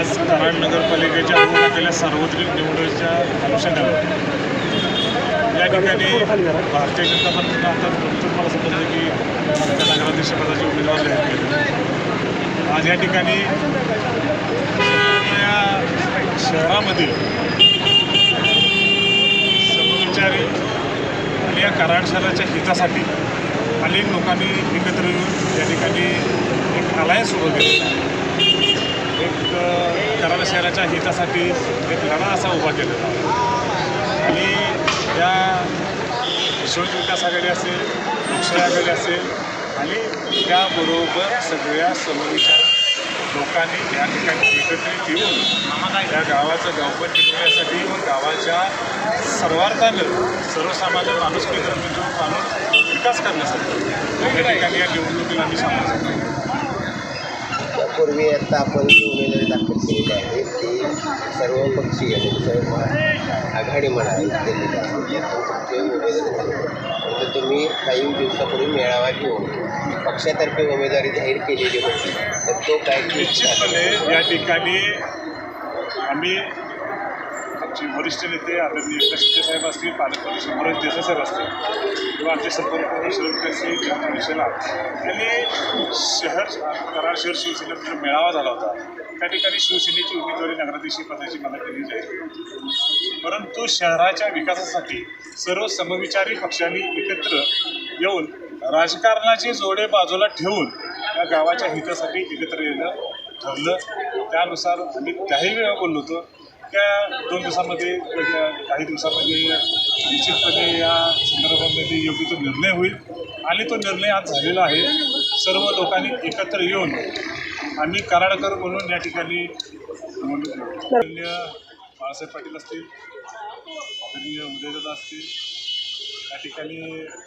आज कराड नगरपालिकेच्या अंतर्गत सार्वत्रिक निवडणुकीच्या अनुषंगाने या ठिकाणी भारतीय जनता पक्षानं आता नुकतंच मला समजलं की त्या नगराध्यक्षपदाचे उमेदवार जाहीर केले. आज या ठिकाणी या शहरामधील समविचारी आणि या कराड शहराच्या हितासाठी अनेक लोकांनी एकत्र येऊन या ठिकाणी एक अलायन्स उभं केलेला आहे. एक कराड शहराच्या हितासाठी एक लढा असा उभा केलेला आणि या यशवंत विकास आघाडी असेल लोकशाही आघाडी असेल आणि त्याबरोबर सगळ्या समविचार लोकांनी या ठिकाणी एकत्रित येऊन या गावाचं गावपण टिकवण्यासाठी गावाच्या सर्वार्थानं सर्वसामान्य माणुसकी धर्म माणूस विकास करण्यासाठी या ठिकाणी या निवडणुकीला आम्ही सांगू शकतो पूर्वी आता आपण उमेदवारी दाखल केली सर्व पक्षीय सर्व आघाडी म्हणा केलेली आहे यातून उमेदवारी तुम्ही काही दिवसापूर्वी मेळावा घेऊन पक्षातर्फे उमेदवारी जाहीर केलेली होती. तर तो काय निश्चितपणे या ठिकाणी आम्ही आमचे वरिष्ठ नेते आदरणीय एकनाथ शिंदे साहेब असतील पालकमंत्री शंभरराज देसाई असतील किंवा आमचे संपर्क शरदसिंग दिशेला यांनी शहर कराड शहर शिवसेनेचा मेळावा झाला होता त्या ठिकाणी शिवसेनेची उमेदवारी नगराध्यक्ष पदाची मला केली जाईल. परंतु शहराच्या विकासासाठी सर्व समविचारी पक्षांनी एकत्र येऊन राजकारणाचे जोडे बाजूला ठेवून या गावाच्या हितासाठी एकत्र येणं ठरलं. त्यानुसार आम्ही त्याही वेळा बोललो होतो. त्या दोन दिवसामध्ये काही दिवसामध्ये निश्चितपणे या संदर्भामध्ये योग्य तो निर्णय होईल. आणि तो निर्णय आज झालेला आहे. सर्व लोकांनी एकत्र येऊन आम्ही कराडकर म्हणून या ठिकाणी आदरणीय बाळासाहेब पाटील असतील आदरणीय उदयदादा असतील या ठिकाणी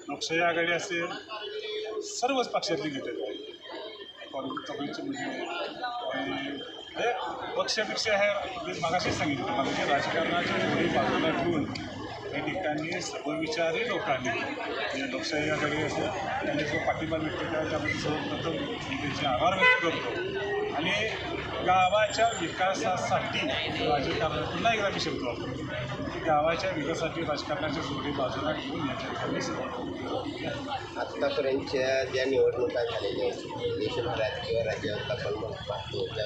लोकशाही आघाडी असेल सर्वच पक्षातली घेतलेली आहे म्हणजे आणि हे पक्षपेक्षा हे मी मागाशीच सांगितलं मागाशी राजकारणाच्या बाजूला ठेवून या ठिकाणी सर्वविचारी लोकांनी म्हणजे लोकशाही आघाडी असं त्यांनी जो पाठिंबा व्यक्त केला त्याबद्दल सर्वप्रथम मी त्यांचे आभार व्यक्त करतो. आणि गावाच्या विकासासाठी राजकारण पुन्हा एकदा मी शब्द वापरतो. गावाच्या विकासासाठी राजकारणाच्या जोडी बाजूला घेऊन या ठिकाणी सर्व आत्तापर्यंतच्या ज्या निवडणुका झालेल्या आहेत देशभरात किंवा राज्यात आपण पाहतो त्या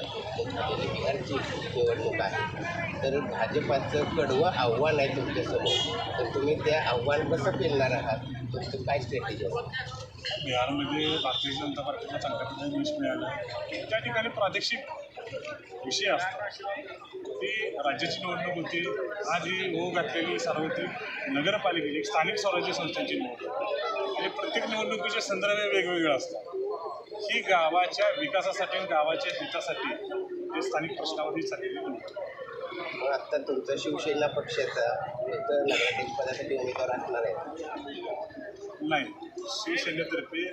बिहारची निवडणूक आहे तर भाजपाचं कडवं आव्हान आहे तुमच्यासमोर. तर तुम्ही त्या आव्हान कसं पेलणार आहात? तुमचं काय स्ट्रॅटेजी आहे? बिहारमध्ये भारतीय जनता चांगल्या प्रकारे यश मिळालं. त्या ठिकाणी प्रादेशिक विषय असतात ती राज्याची निवडणूक होती. आज ही ओघ घातलेली सार्वत्रिक नगरपालिकेची स्थानिक स्वराज्य संस्थांची निवडणूक. आणि प्रत्येक निवडणुकीचे संदर्भ हे वेगवेगळे असतात ही गावाच्या विकासासाठी आणि गावाच्या हितासाठी जे स्थानिक प्रश्नावरती चाललेली निवडणूक. आत्ता तुमचा शिवसेना पक्षाचा तर नगराध्यक्ष पदासाठी उमेदवार असणार आहे नाही शिवसेनेतर्फे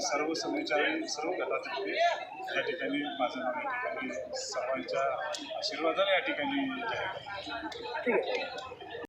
सर्व समविचारी सर्व गटातर्फे या ठिकाणी माझं नाव या ठिकाणी सर्वांच्या आशीर्वादाने या ठिकाणी. ठीक आहे